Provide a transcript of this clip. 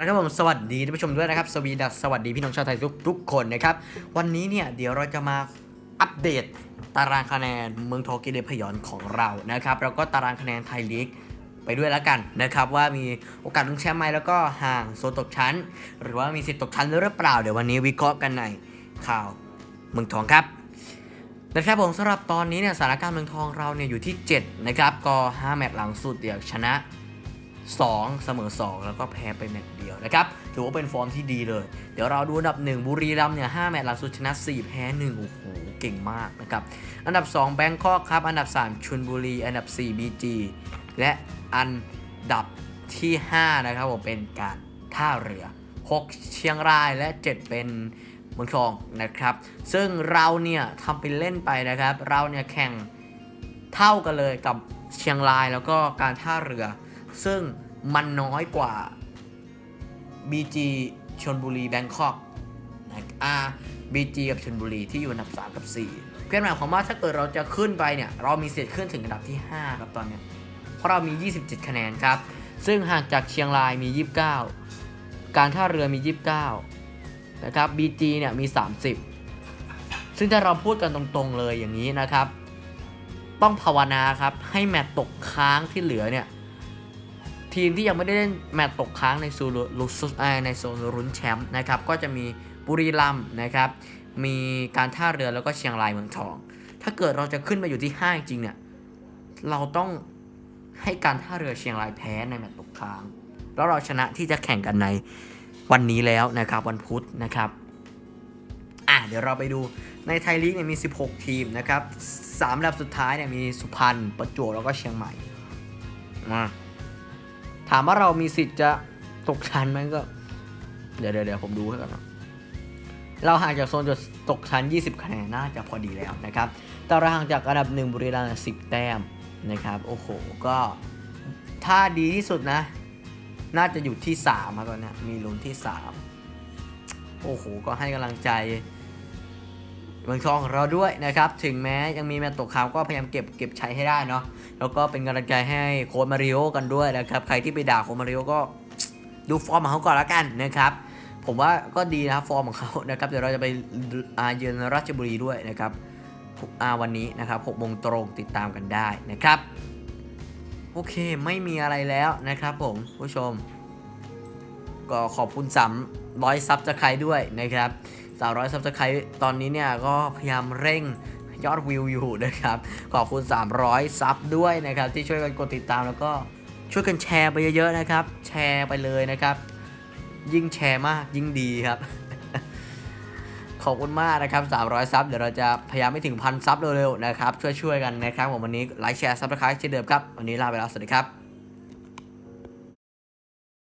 นะครับผมสวัสดีท่านผู้ชมด้วยนะครับ สวีดัสสวัสดีพี่น้องชาวไทยทุกทุกคนนะครับ วันนี้เนี่ยเดี๋ยวเราจะมาอัปเดตตารางคะแนนเมืองทองกีเดพยอนของเรานะครับแล้วก็ตารางคะแนนไทยลีกไปด้วยแล้วกันนะครับ ว่ามีโอกาสลุ้นแชมป์ไหมแล้วก็ห่างโซนตกชั้น หรือว่ามีสิทธิ์ตกชั้นหรือเปล่าเดี๋ยววันนี้วิเคราะห์กันในข่าวเมืองทองครับนะครับผมสำหรับตอนนี้เนี่ยสถานการณ์เมืองทองเราเนี่ยอยู่ที่ 7 นะครับก็ 5 แมตช์หลังสุดเดี๋ยวชนะ 2 เสมอ 2 แล้วก็แพ้ไปแมตช์เดียวนะครับ ถือว่าเป็นฟอร์มที่ดีเลย เดี๋ยวเราดูอันดับ 1 บุรีรัมย์เนี่ย5แมตช์หลังสุดชนะ 4 แพ้ 1 โอ้โห เก่งมากนะครับ อันดับ 2 แบงคอกครับ อันดับ 3ชลบุรี อันดับ 4 BG และอันดับที่ 5 นะครับผมเป็นการท่าเรือ 6 เชียงรายและ 7 เป็นเมืองทองนะครับ ซึ่งเราเนี่ยทำเป็นเล่นไปนะครับ เราเนี่ยแข่งเท่ากันเลยกับเชียงรายแล้วก็การท่าเรือ ซึ่งมันน้อยกว่า BG ชนบุรีแบงคอกนะอ่า BG กับชนบุรีที่อยู่อันดับ 3 กับ 4 เพื่อนหมายความว่าถ้าเกิดเราจะขึ้นไปเนี่ยเรามีสิทธิ์ขึ้นถึงอันดับที่ 5 ครับตอนเนี้ยเพราะเรามี 27 คะแนนครับ ซึ่งห่างจากเชียงรายมี 29 การท่าเรือมี 29 นะครับ BG เนี่ยมี 30 ซึ่งถ้าเราพูดกันตรงๆเลยอย่างนี้นะครับ ต้องภาวนาครับให้แมตตช์ตกค้างที่เหลือเนี่ย ทีมที่ยังไม่ได้เล่นแมตช์ตกค้างในโซนลุสในโซนรุ้นแชมป์นะครับก็จะมีบุรีรัมย์นะครับมีการท่าเรือแล้วก็เชียงรายเมืองทอง ถ้าเกิดเราจะขึ้นมาอยู่ที่5จริงเนี่ยเราต้องให้การท่าเรือเชียงรายแพ้ในแมตช์ตกค้าง แล้วเราชนะที่จะแข่งกันในวันนี้แล้วนะครับวันพุธนะครับอะเดี๋ยวเราไปดูในไทยลีกเนี่ยมี 16 ทีมนะครับสามอันดับสุดท้ายเนี่ยมีสุพรรณประจวบแล้วก็เชียงใหม่มา ถามว่าเรามีสิทธิ์จะตกชั้นไหมก็ เดี๋ยวเดี๋ยวผมดูให้ก่อนนะเราห่างจากโซนจะตกชั้น 20 คะแนนน่าจะพอดีแล้วนะครับ แต่เราห่างจากอันดับหนึ่งบุรีรัมย์10 แต้มนะครับ โอ้โห ก็ถ้าดีที่สุดนะ น่าจะอยู่ที่3ครับตอนนี้มีลุ้นที่ 3 โอ้โห ก็ให้กำลังใจ เมืองทองของเราด้วยนะครับ ถึงแม้ยังมีแมตตกค้างก็พยายามเก็บเก็บใช้ให้ได้เนาะแล้วก็เป็นกำลังใจให้โค้ชมาริโอกันด้วยนะครับใครที่ไปด่าโค้ชมาริโอก็ดูฟอร์มของเขาก่อนล้วกันนะครับผมว่าก็ดีนะฟอร์มของเขานะครับเดี๋ยวเราจะไปอาเยือนราชบุรีด้วยนะครับอาวันนี้นะครับ6โมงตรงติดตามกันได้นะครับ โอเคไม่มีอะไรแล้วนะครับผมผู้ชม ก็ขอบคุณ300ซับสไครด้วยนะครับ 300ซับสไครตอนนี้เนี่ยก็พยายามเร่งยอดวิวอยู่นะครับ ขอบคุณ 300 ซับด้วยนะครับ ที่ช่วยกันกดติดตามแล้วก็ช่วยกันแชร์ไปเยอะๆนะครับ แชร์ไปเลยนะครับ ยิ่งแชร์มากยิ่งดีครับ ขอบคุณมากนะครับ 300 ซับ เดี๋ยวเราจะพยายามไม่ถึงพันซับเร็วๆนะครับ ช่วยๆกันนะครับผมวันนี้ไลค์แชร์ซับสไครต์เช่นเดิมครับ วันนี้ลาไปแล้ว สวัสดีครับ